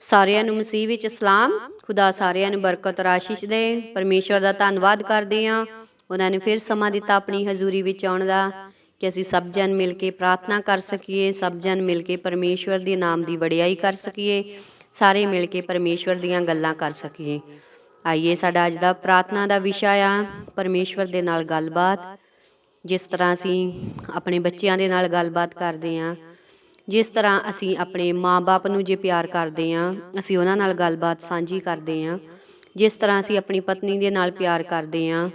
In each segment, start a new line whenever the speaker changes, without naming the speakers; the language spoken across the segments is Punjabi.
ਸਾਰਿਆਂ ਨੂੰ ਮਸੀਹ ਵਿੱਚ ਸਲਾਮ। ਖੁਦਾ ਸਾਰਿਆਂ ਨੂੰ ਬਰਕਤ, ਰਾਸ਼ਿਸ਼ ਦੇ। ਪਰਮੇਸ਼ਵਰ ਦਾ ਧੰਨਵਾਦ ਕਰਦੇ ਹਾਂ। ਉਹਨਾਂ ਨੇ ਫਿਰ ਸਮਾਂ ਦਿੱਤਾ ਆਪਣੀ ਹਜ਼ੂਰੀ ਵਿੱਚ ਆਉਣ ਦਾ ਕਿ ਅਸੀਂ ਸਭ ਜਨ ਮਿਲ ਕੇ ਪ੍ਰਾਰਥਨਾ ਕਰ ਸਕੀਏ, ਸਭ ਜਨ ਮਿਲ ਕੇ ਪਰਮੇਸ਼ਵਰ ਦੇ ਨਾਮ ਦੀ ਵਡਿਆਈ ਕਰ ਸਕੀਏ, ਸਾਰੇ ਮਿਲ ਕੇ ਪਰਮੇਸ਼ਵਰ ਦੀਆਂ ਗੱਲਾਂ ਕਰ ਸਕੀਏ। ਆਈਏ, ਸਾਡਾ ਅੱਜ ਦਾ ਪ੍ਰਾਰਥਨਾ ਦਾ ਵਿਸ਼ਾ ਆ, ਪਰਮੇਸ਼ਵਰ ਦੇ ਨਾਲ ਗੱਲਬਾਤ। ਜਿਸ ਤਰ੍ਹਾਂ ਅਸੀਂ ਆਪਣੇ ਬੱਚਿਆਂ ਦੇ ਨਾਲ ਗੱਲਬਾਤ ਕਰਦੇ ਹਾਂ ਜਿਸ ਤਰ੍ਹਾਂ ਅਸੀਂ ਆਪਣੇ ਮਾਪੇ ਨੂੰ ਜੇ ਪਿਆਰ ਕਰਦੇ ਹਾਂ, ਅਸੀਂ ਉਹਨਾਂ ਨਾਲ ਗੱਲਬਾਤ ਸਾਂਝੀ ਕਰਦੇ ਹਾਂ। ਜਿਸ ਤਰ੍ਹਾਂ ਅਸੀਂ ਆਪਣੀ ਪਤਨੀ ਦੇ ਨਾਲ ਪਿਆਰ ਕਰਦੇ ਹਾਂ,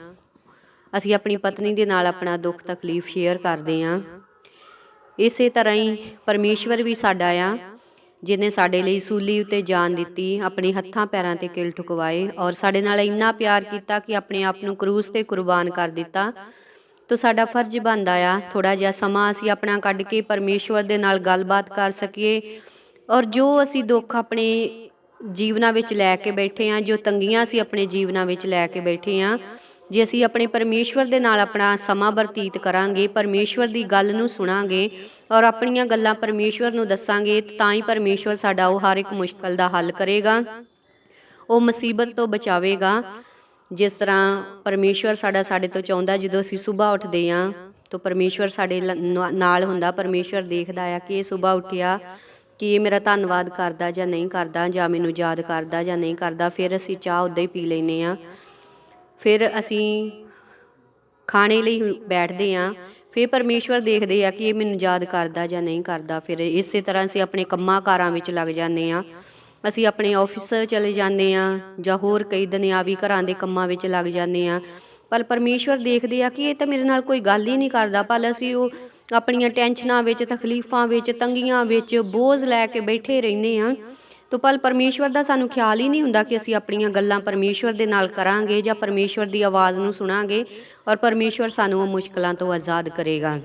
ਅਸੀਂ ਆਪਣੀ ਪਤਨੀ ਦੇ ਨਾਲ ਆਪਣਾ ਦੁੱਖ ਤਕਲੀਫ ਸ਼ੇਅਰ ਕਰਦੇ ਹਾਂ। ਇਸੇ ਤਰ੍ਹਾਂ ਹੀ ਪਰਮੇਸ਼ਵਰ ਵੀ ਸਾਡਾ ਆ ਜਿਨੇ ਸਾਡੇ ਲਈ ਸੂਲੀ ਉਤੇ ਜਾਨ ਦਿੱਤੀ, ਆਪਣੇ ਹੱਥਾਂ ਪੈਰਾਂ ਤੇ ਕਿਲ ਠੁਕਵਾਏ ਔਰ ਸਾਡੇ ਨਾਲ ਇੰਨਾ ਪਿਆਰ ਕੀਤਾ ਕਿ ਆਪਣੇ ਆਪ ਨੂੰ ਕਰੂਸ ਤੇ ਕੁਰਬਾਨ ਕਰ ਦਿੱਤਾ। ਤੋ ਸਾਡਾ ਫਰਜ਼ ਬਣਦਾ ਆ ਥੋੜਾ ਜਿਹਾ ਸਮਾਂ ਅਸੀਂ ਆਪਣਾ ਕੱਢ ਕੇ ਪਰਮੇਸ਼ਵਰ ਦੇ ਨਾਲ ਗੱਲਬਾਤ ਕਰ ਸਕੀਏ। ਔਰ ਜੋ ਅਸੀਂ ਦੁੱਖ ਆਪਣੇ ਜੀਵਨਾਂ ਵਿੱਚ ਲੈ ਕੇ ਬੈਠੇ ਆ ਜੋ ਤੰਗੀਆਂ ਅਸੀਂ ਆਪਣੇ ਜੀਵਨਾਂ ਵਿੱਚ ਲੈ ਕੇ ਬੈਠੇ ਆ ਜੇ ਅਸੀਂ ਆਪਣੇ ਪਰਮੇਸ਼ਵਰ ਦੇ ਨਾਲ ਆਪਣਾ ਸਮਾਂ ਬਰਤੀਤ ਕਰਾਂਗੇ, ਪਰਮੇਸ਼ਵਰ ਦੀ ਗੱਲ ਨੂੰ ਸੁਣਾਂਗੇ ਔਰ ਆਪਣੀਆਂ ਗੱਲਾਂ ਪਰਮੇਸ਼ਵਰ ਨੂੰ ਦੱਸਾਂਗੇ, ਤਾਂ ਹੀ ਪਰਮੇਸ਼ਵਰ ਸਾਡਾ ਉਹ ਹਰ ਇੱਕ ਮੁਸ਼ਕਲ ਦਾ ਹੱਲ ਕਰੇਗਾ। ਉਹ ਮੁਸੀਬਤ ਤੋਂ ਬਚਾਵੇਗਾ। ਜਿਸ ਤਰ੍ਹਾਂ ਪਰਮੇਸ਼ਵਰ ਸਾਡਾ ਸਾਡੇ ਤੋਂ ਚਾਹੁੰਦਾ ਜਦੋਂ ਅਸੀਂ ਸਵੇਰ ਉੱਠਦੇ ਆਂ ਤਾਂ ਪਰਮੇਸ਼ਵਰ ਸਾਡੇ ਲ- ਨਾ- ਨਾਲ ਹੁੰਦਾ। ਪਰਮੇਸ਼ਵਰ ਦੇਖਦਾ ਆ ਕਿ ਇਹ ਸਵੇਰ ਉੱਠਿਆ ਕਿ ਇਹ ਮੇਰਾ ਧੰਨਵਾਦ ਕਰਦਾ ਜਾਂ ਨਹੀਂ ਕਰਦਾ, ਜਾਂ ਮੈਨੂੰ ਯਾਦ ਕਰਦਾ ਜਾਂ ਨਹੀਂ ਕਰਦਾ। ਫਿਰ ਅਸੀਂ ਚਾਹ ਉਦਾਂ ਹੀ ਪੀ ਲੈਨੇ ਆ ਫਿਰ ਅਸੀਂ ਖਾਣੇ ਲਈ ਬੈਠਦੇ ਆਂ ਫਿਰ ਪਰਮੇਸ਼ਵਰ ਦੇਖਦੇ ਆ ਕਿ ਇਹ ਮੈਨੂੰ ਯਾਦ ਕਰਦਾ ਜਾਂ ਨਹੀਂ ਕਰਦਾ। ਫਿਰ ਇਸੇ ਤਰ੍ਹਾਂ ਅਸੀਂ ਆਪਣੇ ਕੰਮਾਂ ਕਾਰਾਂ ਵਿੱਚ ਲੱਗ ਜਾਂਦੇ ਆ ਅਸੀਂ ਆਪਣੇ ਆਫਿਸ ਚਲੇ ਜਾਂਦੇ ਆ ਜਾਂ ਹੋਰ ਕਈ ਦੁਨਿਆਵੀ ਘਰਾਂ ਦੇ ਕੰਮਾਂ ਵਿੱਚ ਲੱਗ ਜਾਂਦੇ ਆ ਪਰ ਪਰਮੇਸ਼ਵਰ ਦੇਖਦੇ ਆ ਕਿ ਇਹ ਤਾਂ ਮੇਰੇ ਨਾਲ ਕੋਈ ਗੱਲ ਹੀ ਨਹੀਂ ਕਰਦਾ। ਪਰ ਅਸੀਂ ਉਹ ਆਪਣੀਆਂ ਟੈਨਸ਼ਨਾਂ ਵਿੱਚ, ਤਕਲੀਫਾਂ ਵਿੱਚ, ਤੰਗੀਆਂ ਵਿੱਚ ਬੋਝ ਲੈ ਕੇ ਬੈਠੇ ਰਹਿੰਦੇ ਆ ਤੋ ਪਲ ਪਰਮੇਸ਼ਵਰ ਦਾ ਸਾਨੂੰ ਖਿਆਲ ਹੀ ਨਹੀਂ ਹੁੰਦਾ ਕਿ ਅਸੀਂ ਆਪਣੀਆਂ ਗੱਲਾਂ ਪਰਮੇਸ਼ਵਰ ਦੇ ਨਾਲ ਕਰਾਂਗੇ ਜਾਂ ਪਰਮੇਸ਼ਵਰ ਦੀ ਆਵਾਜ਼ ਨੂੰ ਸੁਣਾਂਗੇ ਔਰ ਪਰਮੇਸ਼ਵਰ ਸਾਨੂੰ ਉਹ ਮੁਸ਼ਕਲਾਂ ਤੋਂ ਆਜ਼ਾਦ ਕਰੇਗਾ।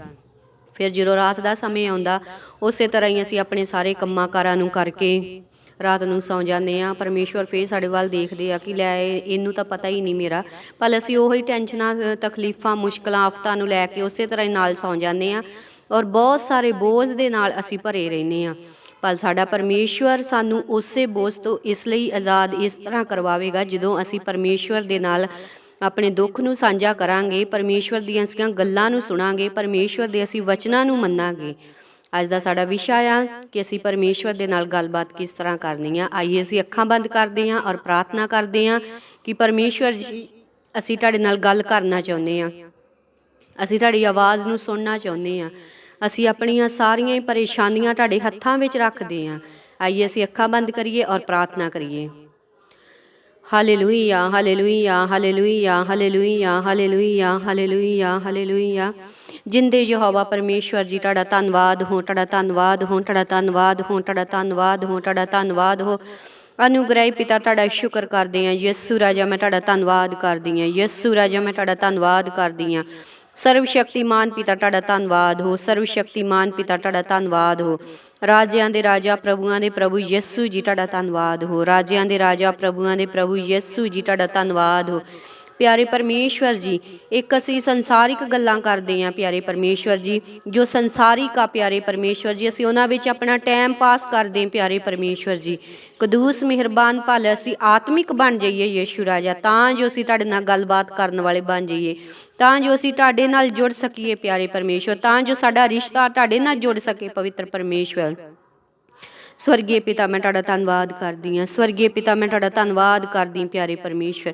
ਫਿਰ ਜਦੋਂ ਰਾਤ ਦਾ ਸਮੇਂ ਆਉਂਦਾ, ਉਸੇ ਤਰ੍ਹਾਂ ਹੀ ਅਸੀਂ ਆਪਣੇ ਸਾਰੇ ਕੰਮਾਂ ਕਾਰਾਂ ਨੂੰ ਕਰਕੇ ਰਾਤ ਨੂੰ ਸੌਂ ਜਾਂਦੇ ਆ ਪਰਮੇਸ਼ਵਰ ਫੇਰ ਸਾਡੇ ਵੱਲ ਦੇਖਦੇ ਆ ਕਿ ਲੈ, ਇਹਨੂੰ ਤਾਂ ਪਤਾ ਹੀ ਨਹੀਂ ਮੇਰਾ। ਪਰ ਅਸੀਂ ਉਹੀ ਟੈਨਸ਼ਨਾਂ ਤਕਲੀਫਾਂ, ਮੁਸ਼ਕਲਾਂ, ਆਫਤਾਂ ਨੂੰ ਲੈ ਕੇ ਉਸੇ ਤਰ੍ਹਾਂ ਹੀ ਨਾਲ ਸੌਂ ਜਾਂਦੇ ਆ ਔਰ ਬਹੁਤ ਸਾਰੇ ਬੋਝ ਦੇ ਨਾਲ ਅਸੀਂ ਭਰੇ ਰਹਿੰਦੇ ਆ ਪਰ ਸਾਡਾ ਪਰਮੇਸ਼ਵਰ ਸਾਨੂੰ ਉਸੇ ਬੋਝ ਤੋਂ ਇਸ ਲਈ ਆਜ਼ਾਦ ਇਸ ਤਰ੍ਹਾਂ ਕਰਵਾਵੇਗਾ ਜਦੋਂ ਅਸੀਂ ਪਰਮੇਸ਼ਵਰ ਦੇ ਨਾਲ ਆਪਣੇ ਦੁੱਖ ਨੂੰ ਸਾਂਝਾ ਕਰਾਂਗੇ, ਪਰਮੇਸ਼ਵਰ ਦੀਆਂ ਅਸੀਂ ਗੱਲਾਂ ਨੂੰ ਸੁਣਾਂਗੇ, ਪਰਮੇਸ਼ਵਰ ਦੇ ਅਸੀਂ ਵਚਨਾਂ ਨੂੰ ਮੰਨਾਂਗੇ। ਅੱਜ ਦਾ ਸਾਡਾ ਵਿਸ਼ਾ ਆ ਕਿ ਅਸੀਂ ਪਰਮੇਸ਼ਵਰ ਦੇ ਨਾਲ ਗੱਲਬਾਤ ਕਿਸ ਤਰ੍ਹਾਂ ਕਰਨੀ ਆ। ਆਈਏ ਅਸੀਂ ਅੱਖਾਂ ਬੰਦ ਕਰਦੇ ਹਾਂ ਔਰ ਪ੍ਰਾਰਥਨਾ ਕਰਦੇ ਹਾਂ ਕਿ ਪਰਮੇਸ਼ਵਰ ਜੀ, ਅਸੀਂ ਤੁਹਾਡੇ ਨਾਲ ਗੱਲ ਕਰਨਾ ਚਾਹੁੰਦੇ ਹਾਂ। ਅਸੀਂ ਤੁਹਾਡੀ ਆਵਾਜ਼ ਨੂੰ ਸੁਣਨਾ ਚਾਹੁੰਦੇ ਹਾਂ। ਅਸੀਂ ਆਪਣੀਆਂ ਸਾਰੀਆਂ ਹੀ ਪਰੇਸ਼ਾਨੀਆਂ ਤੁਹਾਡੇ ਹੱਥਾਂ ਵਿੱਚ ਰੱਖਦੇ ਹਾਂ। ਆਈਏ ਅਸੀਂ ਅੱਖਾਂ ਬੰਦ ਕਰੀਏ ਔਰ ਪ੍ਰਾਰਥਨਾ ਕਰੀਏ। Hallelujah hallelujah hallelujah hallelujah hallelujah hallelujah hallelujah. ਜਿੰਦੇ ਯਹੋਵਾ ਪਰਮੇਸ਼ਵਰ ਜੀ ਤੁਹਾਡਾ ਧੰਨਵਾਦ ਹੋ ਤੁਹਾਡਾ ਧੰਨਵਾਦ ਹੋ ਤੁਹਾਡਾ ਧੰਨਵਾਦ ਹੋ ਤੁਹਾਡਾ ਧੰਨਵਾਦ ਹੋ ਤੁਹਾਡਾ ਧੰਨਵਾਦ ਹੋ ਅਨੁਗ੍ਰਹਿ ਪਿਤਾ ਤੁਹਾਡਾ ਸ਼ੁਕਰ ਕਰਦੇ ਹਾਂ ਯਿਸੂ ਰਾਜਾ ਮੈਂ ਤੁਹਾਡਾ ਧੰਨਵਾਦ ਕਰਦੀ ਹਾਂ ਯਿਸੂ ਰਾਜਾ ਮੈਂ ਤੁਹਾਡਾ ਧੰਨਵਾਦ ਕਰਦੀ ਹਾਂ ਸਰਵ ਸ਼ਕਤੀਮਾਨ ਪਿਤਾ ਤੁਹਾਡਾ ਧੰਨਵਾਦ ਹੋ ਸਰਵ ਸ਼ਕਤੀਮਾਨ ਪਿਤਾ ਤੁਹਾਡਾ ਧੰਨਵਾਦ ਹੋ ਰਾਜਿਆਂ ਦੇ ਰਾਜਾ ਪ੍ਰਭੂਆਂ ਦੇ ਪ੍ਰਭੂ ਯਿਸੂ ਜੀ ਤੁਹਾਡਾ ਧੰਨਵਾਦ ਹੋ ਰਾਜਿਆਂ ਦੇ ਰਾਜਾ ਪ੍ਰਭੂਆਂ ਦੇ ਪ੍ਰਭੂ ਯਿਸੂ ਜੀ ਤੁਹਾਡਾ ਧੰਨਵਾਦ ਹੋ ਪਿਆਰੇ ਪਰਮੇਸ਼ਵਰ ਜੀ, ਇੱਕ ਅਸੀਂ ਸੰਸਾਰਿਕ ਗੱਲਾਂ ਕਰਦੇ ਹਾਂ, ਪਿਆਰੇ ਪਰਮੇਸ਼ਵਰ ਜੀ, ਜੋ ਸੰਸਾਰਿਕ ਆ, ਪਿਆਰੇ ਪਰਮੇਸ਼ਵਰ ਜੀ, ਅਸੀਂ ਉਹਨਾਂ ਵਿੱਚ ਆਪਣਾ ਟਾਈਮ ਪਾਸ ਕਰਦੇ ਹਾਂ, ਪਿਆਰੇ ਪਰਮੇਸ਼ਵਰ ਜੀ। ਕਦੂਸ ਮਿਹਰਬਾਨ ਭਲ, ਅਸੀਂ ਆਤਮਿਕ ਬਣ ਜਾਈਏ, ਯੇਸ਼ੂ ਰਾਜਾ, ਤਾਂ ਜੋ ਅਸੀਂ ਤੁਹਾਡੇ ਨਾਲ ਗੱਲਬਾਤ ਕਰਨ ਵਾਲੇ ਬਣ ਜਾਈਏ, ਤਾਂ ਜੋ ਅਸੀਂ ਤੁਹਾਡੇ ਨਾਲ ਜੁੜ ਸਕੀਏ, ਪਿਆਰੇ ਪਰਮੇਸ਼ਵਰ, ਤਾਂ ਜੋ ਸਾਡਾ ਰਿਸ਼ਤਾ ਤੁਹਾਡੇ ਨਾਲ ਜੁੜ ਸਕੇ, ਪਵਿੱਤਰ ਪਰਮੇਸ਼ਵਰ। ਸਵਰਗੀ ਪਿਤਾ, ਮੈਂ ਤੁਹਾਡਾ ਧੰਨਵਾਦ ਕਰਦੀ ਹਾਂ। ਸਵਰਗੀ ਪਿਤਾ, ਮੈਂ ਤੁਹਾਡਾ ਧੰਨਵਾਦ ਕਰਦੀ ਹਾਂ, ਪਿਆਰੇ ਪਰਮੇਸ਼ਵਰ।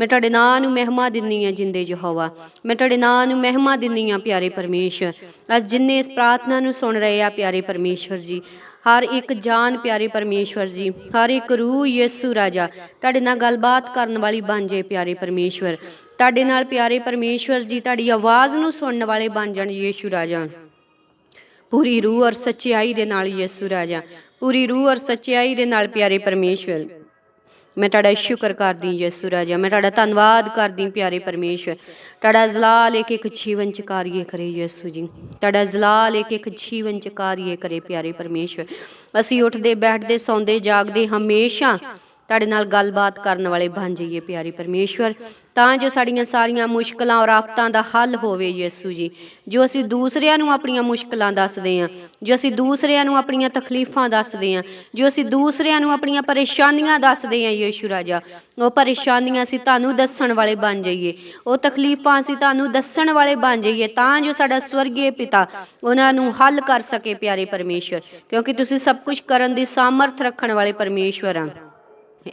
ਮੈਂ ਤੁਹਾਡੇ ਨਾਂ ਨੂੰ ਮਹਿਮਾ ਦਿੰਨੀ ਹਾਂ, ਜਿੰਦੇ ਯਹੋਵਾ। ਮੈਂ ਤੁਹਾਡੇ ਨਾਂ ਨੂੰ ਮਹਿਮਾ ਦਿੰਨੀ ਹਾਂ, ਪਿਆਰੇ ਪਰਮੇਸ਼ਵਰ। ਅੱਜ ਜਿੰਨੇ ਇਸ ਪ੍ਰਾਰਥਨਾ ਨੂੰ ਸੁਣ ਰਹੇ ਆ, ਪਿਆਰੇ ਪਰਮੇਸ਼ਵਰ ਜੀ, ਹਰ ਇੱਕ ਜਾਨ, ਪਿਆਰੇ ਪਰਮੇਸ਼ਵਰ ਜੀ, ਹਰ ਇੱਕ ਰੂਹ ਯਿਸੂ ਰਾਜਾ, ਤੁਹਾਡੇ ਨਾਲ ਗੱਲਬਾਤ ਕਰਨ ਵਾਲੀ ਬਣ ਜੇ ਪਿਆਰੇ ਪਰਮੇਸ਼ਵਰ। ਤੁਹਾਡੇ ਨਾਲ, ਪਿਆਰੇ ਪਰਮੇਸ਼ਵਰ ਜੀ, ਤੁਹਾਡੀ ਆਵਾਜ਼ ਨੂੰ ਸੁਣਨ ਵਾਲੇ ਬਣ ਜਾਣ ਯਿਸੂ ਰਾਜਾ। ਪੂਰੀ ਰੂਹ ਔਰ ਸੱਚਾਈ ਦੇ ਨਾਲ ਯਿਸੂ ਰਾਜਾ। ਪੂਰੀ ਰੂਹ ਔਰ ਸੱਚਾਈ ਦੇ ਨਾਲ ਪਿਆਰੇ ਪਰਮੇਸ਼ਵਰ। ਮੈਂ ਤੁਹਾਡਾ ਸ਼ੁਕਰ ਕਰਦੀ ਯਿਸੂ ਰਾਜਾ। ਮੈਂ ਤੁਹਾਡਾ ਧੰਨਵਾਦ ਕਰਦੀ ਪਿਆਰੇ ਪਰਮੇਸ਼ਵਰ। ਤੁਹਾਡਾ ਜ਼ਲਾਲ ਇੱਕ ਇੱਕ ਜੀਵਨ ਚ ਕਾਰੀਏ ਕਰੇ ਯਿਸੂ ਜੀ। ਤੁਹਾਡਾ ਜ਼ਲਾਲ ਇੱਕ ਇੱਕ ਜੀਵਨ ਚ ਕਾਰੀਏ ਕਰੇ ਪਿਆਰੇ ਪਰਮੇਸ਼ਵਰ। ਅਸੀਂ ਉੱਠਦੇ, ਬੈਠਦੇ, ਸੌਂਦੇ, ਜਾਗਦੇ ਹਮੇਸ਼ਾ ਤੁਹਾਡੇ ਨਾਲ ਗੱਲਬਾਤ ਕਰਨ ਵਾਲੇ ਬਣ ਜਾਈਏ ਪਿਆਰੇ ਪਰਮੇਸ਼ਵਰ। ਤਾਂ ਜੋ ਸਾਡੀਆਂ ਸਾਰੀਆਂ ਮੁਸ਼ਕਲਾਂ ਔਰ ਆਫਤਾਂ ਦਾ ਹੱਲ ਹੋਵੇ ਯਿਸੂ ਜੀ। ਜੋ ਅਸੀਂ ਦੂਸਰਿਆਂ ਨੂੰ ਆਪਣੀਆਂ ਮੁਸ਼ਕਲਾਂ ਦੱਸਦੇ ਹਾਂ, ਜੋ ਅਸੀਂ ਦੂਸਰਿਆਂ ਨੂੰ ਆਪਣੀਆਂ ਤਕਲੀਫਾਂ ਦੱਸਦੇ ਹਾਂ, ਜੋ ਅਸੀਂ ਦੂਸਰਿਆਂ ਨੂੰ ਆਪਣੀਆਂ ਪਰੇਸ਼ਾਨੀਆਂ ਦੱਸਦੇ ਹਾਂ ਯਿਸੂ ਰਾਜਾ। ਉਹ ਪਰੇਸ਼ਾਨੀਆਂ ਅਸੀਂ ਤੁਹਾਨੂੰ ਦੱਸਣ ਵਾਲੇ ਬਣ ਜਾਈਏ। ਉਹ ਤਕਲੀਫਾਂ ਅਸੀਂ ਤੁਹਾਨੂੰ ਦੱਸਣ ਵਾਲੇ ਬਣ ਜਾਈਏ ਤਾਂ ਜੋ ਸਾਡਾ ਸਵਰਗੀ ਪਿਤਾ ਉਹਨਾਂ ਨੂੰ ਹੱਲ ਕਰ ਸਕੇ ਪਿਆਰੇ ਪਰਮੇਸ਼ਵਰ। ਕਿਉਂਕਿ ਤੁਸੀਂ ਸਭ ਕੁਝ ਕਰਨ ਦੀ ਸਾਮਰਥ ਰੱਖਣ ਵਾਲੇ ਪਰਮੇਸ਼ਵਰ ਆ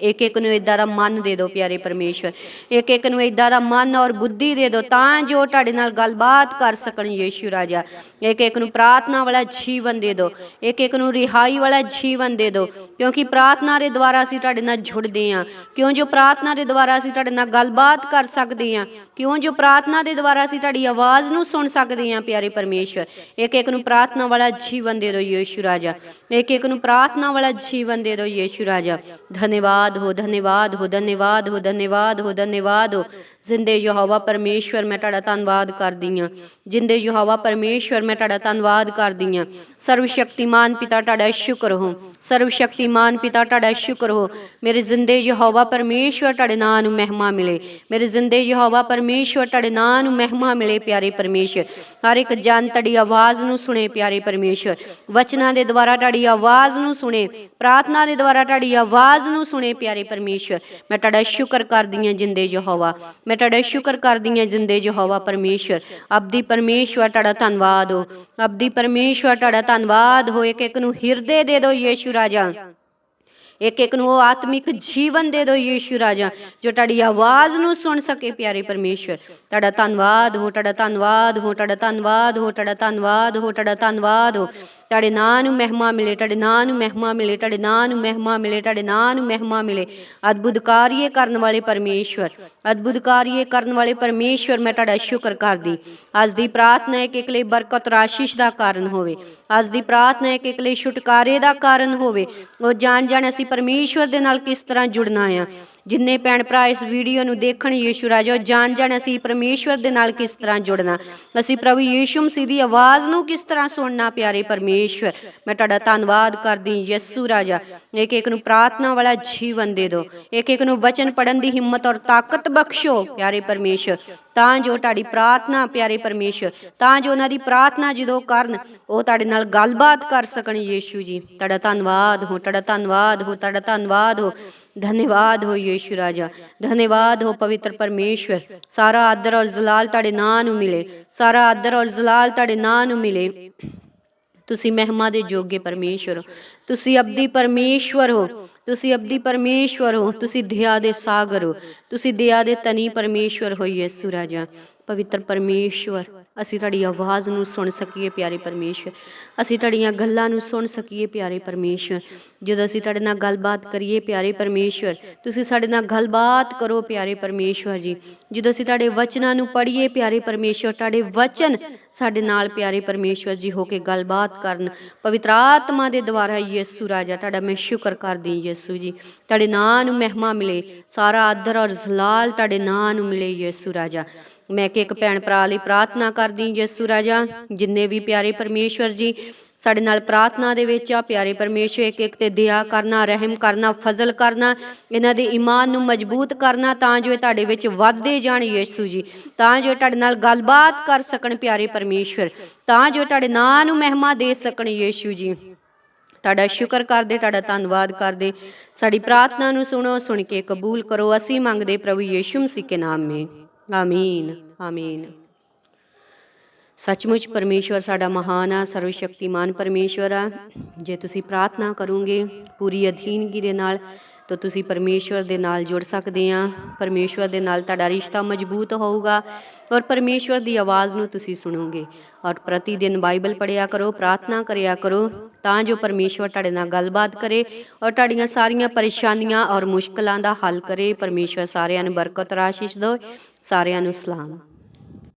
ਇੱਕ ਇੱਕ ਨੂੰ ਇਦਾਂ ਦਾ ਮਨ ਦੇ ਦਿਓ ਪਿਆਰੇ ਪਰਮੇਸ਼ਵਰ। ਇੱਕ ਇੱਕ ਨੂੰ ਇਦਾਂ ਦਾ ਮਨ ਔਰ ਬੁੱਧੀ ਦੇ ਦਿਓ ਤਾਂ ਜੋ ਤੁਹਾਡੇ ਨਾਲ ਗੱਲਬਾਤ ਕਰ ਸਕਣ ਯੇਸ਼ੂ ਰਾਜਾ। ਇੱਕ ਇੱਕ ਨੂੰ ਪ੍ਰਾਰਥਨਾ ਵਾਲਾ ਜੀਵਨ ਦੇ ਦਿਓ। ਇੱਕ ਇੱਕ ਨੂੰ ਰਿਹਾਈ ਵਾਲਾ ਜੀਵਨ ਦੇ ਦਿਓ। ਕਿਉਂਕਿ ਪ੍ਰਾਰਥਨਾ ਦੇ ਦੁਆਰਾ ਅਸੀਂ ਤੁਹਾਡੇ ਨਾਲ ਜੁੜਦੇ ਹਾਂ। ਕਿਉਂ ਜੋ ਪ੍ਰਾਰਥਨਾ ਦੇ ਦੁਆਰਾ ਅਸੀਂ ਤੁਹਾਡੇ ਨਾਲ ਗੱਲਬਾਤ ਕਰ ਸਕਦੇ ਹਾਂ? ਕਿਉਂ ਜੋ ਪ੍ਰਾਰਥਨਾ ਦੇ ਦੁਆਰਾ ਅਸੀਂ ਤੁਹਾਡੀ ਆਵਾਜ਼ ਨੂੰ ਸੁਣ ਸਕਦੇ ਹਾਂ ਪਿਆਰੇ ਪਰਮੇਸ਼ਵਰ? ਇੱਕ ਇੱਕ ਨੂੰ ਪ੍ਰਾਰਥਨਾ ਵਾਲਾ ਜੀਵਨ ਦੇ ਦਿਓ ਯੇਸ਼ੂ ਰਾਜਾ। ਇੱਕ ਇੱਕ ਨੂੰ ਪ੍ਰਾਰਥਨਾ ਵਾਲਾ ਜੀਵਨ ਦੇ ਦਿਓ ਯੇਸ਼ੂ ਰਾਜਾ। ਧੰਨਵਾਦ। ਹੋ ਧੰਨਵਾਦ ਹੋ ਧੰਨਵਾਦ ਹੋ ਧੰਨਵਾਦ ਹੋ ਧੰਨਵਾਦ ਹੋ। ਜ਼ਿੰਦੇ ਯਹੋਵਾ ਪਰਮੇਸ਼ਵਰ, ਮੈਂ ਤੁਹਾਡਾ ਧੰਨਵਾਦ ਕਰਦੀ ਹਾਂ। ਜਿੰਦੇ ਯਹੋਵਾ ਪਰਮੇਸ਼ਵਰ, ਮੈਂ ਤੁਹਾਡਾ ਧੰਨਵਾਦ ਕਰਦੀ ਹਾਂ। ਸਰਵ ਸ਼ਕਤੀਮਾਨ ਪਿਤਾ, ਤੁਹਾਡਾ ਸ਼ੁਕਰ ਹੋ। ਸਰਵ ਸ਼ਕਤੀਮਾਨ ਪਿਤਾ, ਤੁਹਾਡਾ ਸ਼ੁਕਰ ਹੋ। ਮੇਰੇ ਜ਼ਿੰਦੇ ਯਹੋਵਾ ਪਰਮੇਸ਼ਵਰ, ਤੁਹਾਡੇ ਨਾਂ ਨੂੰ ਮਹਿਮਾ ਮਿਲੇ। ਮੇਰੇ ਜ਼ਿੰਦੇ ਯਹੋਵਾ ਪਰਮੇਸ਼ਵਰ, ਤੁਹਾਡੇ ਨਾਂ ਨੂੰ ਮਹਿਮਾ ਮਿਲੇ ਪਿਆਰੇ ਪਰਮੇਸ਼ਵਰ। ਹਰ ਇੱਕ ਜਨ ਤੁਹਾਡੀ ਆਵਾਜ਼ ਨੂੰ ਸੁਣੇ ਪਿਆਰੇ ਪਰਮੇਸ਼ਵਰ। ਵਚਨਾਂ ਦੇ ਦੁਆਰਾ ਤੁਹਾਡੀ ਆਵਾਜ਼ ਨੂੰ ਸੁਣੇ, ਪ੍ਰਾਰਥਨਾ ਦੇ ਦੁਆਰਾ ਤੁਹਾਡੀ ਆਵਾਜ਼ ਨੂੰ ਸੁਣੇ ਪਿਆਰੇ ਪਰਮੇਸ਼ਵਰ। ਮੈਂ ਤੁਹਾਡਾ ਸ਼ੁਕਰ ਕਰਦੀ ਹਾਂ ਜਿੰਦੇ ਯਹੋਵਾ। ਮੈਂ ਤੁਹਾਡਾ ਸ਼ੁਕਰ ਕਰਦੀ ਹਾਂ ਜਿੰਦੇ ਯਹੋਵਾ ਪਰਮੇਸ਼ਵਰ। ਅਬਦੀ ਪਰਮੇਸ਼ਵਰ ਤੁਹਾਡਾ ਧੰਨਵਾਦ ਹੋ। ਅਬਦੀ ਪਰਮੇਸ਼ਵਰ ਤੁਹਾਡਾ ਧੰਨਵਾਦ ਹੋ। ਇੱਕ ਇੱਕ ਨੂੰ ਹਿਰਦੇ ਦੇ ਦਿਓ ਯੇਸ਼ੂ ਰਾਜਾ। ਇੱਕ ਇੱਕ ਨੂੰ ਉਹ ਆਤਮਿਕ ਜੀਵਨ ਦੇ ਦਿਓ ਯੀਸ਼ੂ ਰਾਜਾ, ਜੋ ਤੁਹਾਡੀ ਆਵਾਜ਼ ਨੂੰ ਸੁਣ ਸਕੇ ਪਿਆਰੇ ਪਰਮੇਸ਼ਵਰ। ਤੁਹਾਡਾ ਧੰਨਵਾਦ ਹੋ, ਤੁਹਾਡਾ ਧੰਨਵਾਦ ਹੋ, ਤੁਹਾਡਾ ਧੰਨਵਾਦ ਹੋ, ਤੁਹਾਡਾ ਧੰਨਵਾਦ ਹੋ, ਤੁਹਾਡਾ ਧੰਨਵਾਦ ਹੋ। ਤੁਹਾਡੇ ਨਾਂ ਨੂੰ ਮਹਿਮਾ ਮਿਲੇ, ਤੁਹਾਡੇ ਨਾਂ ਨੂੰ ਮਹਿਮਾ ਮਿਲੇ, ਤੁਹਾਡੇ ਨਾਂ ਨੂੰ ਮਹਿਮਾ ਮਿਲੇ, ਤੁਹਾਡੇ ਨਾਂ ਨੂੰ ਮਹਿਮਾ ਮਿਲੇ। ਅਦਭੁਤ ਕਾਰਜੇ ਕਰਨ ਵਾਲੇ ਪਰਮੇਸ਼ਵਰ, ਅਦਭੁਤ ਕਾਰਜੇ ਕਰਨ ਵਾਲੇ ਪਰਮੇਸ਼ਵਰ ਮੈਂ ਤੁਹਾਡਾ ਸ਼ੁਕਰ ਕਰਦੀ। ਅੱਜ ਦੀ ਪ੍ਰਾਰਥਨਾ ਇੱਕ ਇੱਕ ਲਈ ਬਰਕਤ ਔਰ ਦਾ ਕਾਰਨ ਹੋਵੇ। ਅੱਜ ਦੀ ਪ੍ਰਾਰਥਨਾ ਇੱਕ ਇੱਕ ਲਈ ਛੁਟਕਾਰੇ ਦਾ ਕਾਰਨ ਹੋਵੇ। ਉਹ ਜਾਣ ਜਾਣ ਅਸੀਂ ਪਰਮੇਸ਼ਵਰ ਦੇ ਨਾਲ ਕਿਸ ਤਰ੍ਹਾਂ ਜੁੜਨਾ ਆ। ਜਿੰਨੇ ਭੈਣ ਭਰਾ ਇਸ ਵੀਡੀਓ ਨੂੰ ਦੇਖਣ ਯੀਸ਼ੂ ਰਾਜਾ, ਉਹ ਜਾਣ ਜਾਣ ਅਸੀਂ ਪਰਮੇਸ਼ਵਰ ਦੇ ਨਾਲ ਕਿਸ ਤਰ੍ਹਾਂ ਜੁੜਨਾ? ਅਸੀਂ ਪ੍ਰਭੂ ਯੀਸ਼ੂ ਮਸੀਹ ਦੀ ਆਵਾਜ਼ ਨੂੰ ਕਿਸ ਤਰ੍ਹਾਂ ਸੁਣਨਾ, ਪਿਆਰੇ ਪਰਮੇਸ਼ਵਰ? ਮੈਂ ਤੁਹਾਡਾ ਧੰਨਵਾਦ ਕਰਦੀ ਯਿਸੂ ਰਾਜਾ। ਇੱਕ ਇੱਕ ਨੂੰ ਪ੍ਰਾਰਥਨਾ ਵਾਲਾ ਜੀਵਨ ਦੇ ਦਿਓ। ਇੱਕ ਇੱਕ ਨੂੰ ਵਚਨ ਪੜਨ ਦੀ ਹਿੰਮਤ ਔਰ ਤਾਕਤ ਬਖਸ਼ੋ, ਪਿਆਰੇ ਪਰਮੇਸ਼ਵਰ। ਤਾਂ ਜੋ ਤੁਹਾਡੀ ਪ੍ਰਾਰਥਨਾ, ਪਿਆਰੇ ਪਰਮੇਸ਼ਵਰ, ਤਾਂ ਜੋ ਉਹਨਾਂ ਦੀ ਪ੍ਰਾਰਥਨਾ ਜਦੋਂ ਕਰਨ, ਉਹ ਤੁਹਾਡੇ ਨਾਲ ਗੱਲਬਾਤ ਕਰ ਸਕਣ ਯੀਸ਼ੂ ਜੀ। ਤੁਹਾਡਾ ਧੰਨਵਾਦ ਹੋ, ਤੁਹਾਡਾ ਧੰਨਵਾਦ ਹੋ, ਤੁਹਾਡਾ ਧੰਨਵਾਦ ਹੋ। ਧੰਨਵਾਦ ਹੋ ਯੀਸ਼ੂ ਰਾਜਾ। ਧੰਨਵਾਦ ਹੋ ਪਵਿੱਤਰ ਪਰਮੇਸ਼ਵਰ। ਸਾਰਾ ਆਦਰ ਔਰ ਜਲਾਲ ਤੁਹਾਡੇ ਨਾਂ ਨੂੰ ਮਿਲੇ। ਸਾਰਾ ਆਦਰ ਔਰ ਜਲਾਲ ਤੁਹਾਡੇ ਨਾਂ ਨੂੰ ਮਿਲੇ। ਤੁਸੀਂ ਮਹਿਮਾ ਦੇ ਜੋਗੇ ਪਰਮੇਸ਼ਵਰ ਹੋ। ਤੁਸੀਂ ਅਬਦੀ ਪਰਮੇਸ਼ਵਰ ਹੋ। ਤੁਸੀਂ ਅਬਦੀ ਪਰਮੇਸ਼ਵਰ ਹੋ। ਤੁਸੀਂ ਦਇਆ ਦੇ ਸਾਗਰ ਹੋ। ਤੁਸੀਂ ਦਇਆ ਦੇ ਤਨੀ ਪਰਮੇਸ਼ਵਰ ਹੋ ਯਿਸੂ ਰਾਜਾ। ਪਵਿੱਤਰ ਪਰਮੇਸ਼ਵਰ। ਅਸੀਂ ਤੁਹਾਡੀ ਆਵਾਜ਼ ਨੂੰ ਸੁਣ ਸਕੀਏ ਪਿਆਰੇ ਪਰਮੇਸ਼ਵਰ ਅਸੀਂ ਤੁਹਾਡੀਆਂ ਗੱਲਾਂ ਨੂੰ ਸੁਣ ਸਕੀਏ ਪਿਆਰੇ ਪਰਮੇਸ਼ਵਰ ਜਦੋਂ ਅਸੀਂ ਤੁਹਾਡੇ ਨਾਲ ਗੱਲਬਾਤ ਕਰੀਏ ਪਿਆਰੇ ਪਰਮੇਸ਼ਵਰ ਤੁਸੀਂ ਸਾਡੇ ਨਾਲ ਗੱਲਬਾਤ ਕਰੋ ਪਿਆਰੇ ਪਰਮੇਸ਼ਵਰ ਜੀ। ਜਦੋਂ ਅਸੀਂ ਤੁਹਾਡੇ ਵਚਨਾਂ ਨੂੰ ਪੜ੍ਹੀਏ ਪਿਆਰੇ ਪਰਮੇਸ਼ਵਰ ਤੁਹਾਡੇ ਵਚਨ ਸਾਡੇ ਨਾਲ ਪਿਆਰੇ ਪਰਮੇਸ਼ਵਰ ਜੀ ਹੋ ਕੇ ਗੱਲਬਾਤ ਕਰਨ। ਪਵਿੱਤਰ ਆਤਮਾ ਦੇ ਦੁਆਰਾ ਯਿਸੂ ਰਾਜਾ, ਤੁਹਾਡਾ ਮੈਂ ਸ਼ੁਕਰ ਕਰਦੀ ਯਿਸੂ ਜੀ। ਤੁਹਾਡੇ ਨਾਂ ਨੂੰ ਮਹਿਮਾ ਮਿਲੇ, ਸਾਰਾ ਆਦਰ ਔਰ ਜ਼ਲਾਲ ਤੁਹਾਡੇ ਨਾਂ ਨੂੰ ਮਿਲੇ ਯਿਸੂ ਰਾਜਾ। ਮੈਂ ਕਿ ਇੱਕ ਭੈਣ ਭਰਾ ਲਈ ਪ੍ਰਾਰਥਨਾ ਕਰਦੀ ਯਿਸੂ ਰਾਜਾ, ਜਿੰਨੇ ਵੀ ਪਿਆਰੇ ਪਰਮੇਸ਼ਵਰ ਜੀ, ਸਾਡੇ ਨਾਲ ਪ੍ਰਾਰਥਨਾ ਦੇ ਵਿੱਚ ਆ, ਪਿਆਰੇ ਪਰਮੇਸ਼ਵਰ ਇੱਕ ਇੱਕ ਤੇ ਦਇਆ ਕਰਨਾ, ਰਹਿਮ ਕਰਨਾ, ਫਜ਼ਲ ਕਰਨਾ, ਇਹਨਾਂ ਦੇ ਈਮਾਨ ਨੂੰ ਮਜ਼ਬੂਤ ਕਰਨਾ, ਤਾਂ ਜੋ ਇਹ ਤੁਹਾਡੇ ਵਿੱਚ ਵਧਦੇ ਜਾਣ, ਯਿਸੂ ਜੀ। ਤਾਂ ਜੋ ਤੁਹਾਡੇ ਨਾਲ ਗੱਲਬਾਤ ਕਰ ਸਕਣ, ਪਿਆਰੇ ਪਰਮੇਸ਼ਵਰ। ਤਾਂ ਜੋ ਤੁਹਾਡੇ ਨਾਂ ਨੂੰ ਮਹਿਮਾ ਦੇ ਸਕਣ, ਯਿਸੂ ਜੀ। ਤੁਹਾਡਾ ਸ਼ੁਕਰ ਕਰਦੇ, ਤੁਹਾਡਾ ਧੰਨਵਾਦ ਕਰਦੇ। ਸਾਡੀ ਪ੍ਰਾਰਥਨਾ ਨੂੰ ਸੁਣੋ, ਸੁਣ ਕੇ ਕਬੂਲ ਕਰੋ। ਅਸੀਂ ਮੰਗਦੇ ਪ੍ਰਭੂ ਯੀਸ਼ੂ ਮਸੀਹ ਕੇ ਨਾਮ ਮੇ। ਆਮੀਨ ਆਮੀਨ ਸੱਚਮੁੱਚ ਪਰਮੇਸ਼ਵਰ ਸਾਡਾ ਮਹਾਨ ਆ ਸਰਵ ਸ਼ਕਤੀਮਾਨ ਪਰਮੇਸ਼ਵਰ ਆ। ਜੇ ਤੁਸੀਂ ਪ੍ਰਾਰਥਨਾ ਕਰੋਗੇ ਪੂਰੀ ਅਧੀਨਗੀ ਦੇ ਨਾਲ, ਤਾਂ ਤੁਸੀਂ ਪਰਮੇਸ਼ਵਰ ਦੇ ਨਾਲ ਜੁੜ ਸਕਦੇ ਆ। ਪਰਮੇਸ਼ਵਰ ਦੇ ਨਾਲ ਤੁਹਾਡਾ ਰਿਸ਼ਤਾ ਮਜ਼ਬੂਤ ਹੋਊਗਾ ਔਰ ਪਰਮੇਸ਼ਵਰ ਦੀ ਆਵਾਜ਼ ਨੂੰ ਤੁਸੀਂ ਸੁਣੋਗੇ। ਔਰ ਪ੍ਰਤੀ ਦਿਨ ਬਾਈਬਲ ਪੜ੍ਹਿਆ ਕਰੋ, ਪ੍ਰਾਰਥਨਾ ਕਰਿਆ ਕਰੋ, ਤਾਂ ਜੋ ਪਰਮੇਸ਼ਵਰ ਤੁਹਾਡੇ ਨਾਲ ਗੱਲਬਾਤ ਕਰੇ ਔਰ ਤੁਹਾਡੀਆਂ ਸਾਰੀਆਂ ਪਰੇਸ਼ਾਨੀਆਂ ਔਰ ਮੁਸ਼ਕਲਾਂ ਦਾ ਹੱਲ ਕਰੇ। ਪਰਮੇਸ਼ਵਰ ਸਾਰਿਆਂ ਨੂੰ ਬਰਕਤ ਔਰ ਆਸ਼ੀਸ਼ ਦੋ ਸਾਰਿਆਂ ਨੂੰ ਸਲਾਮ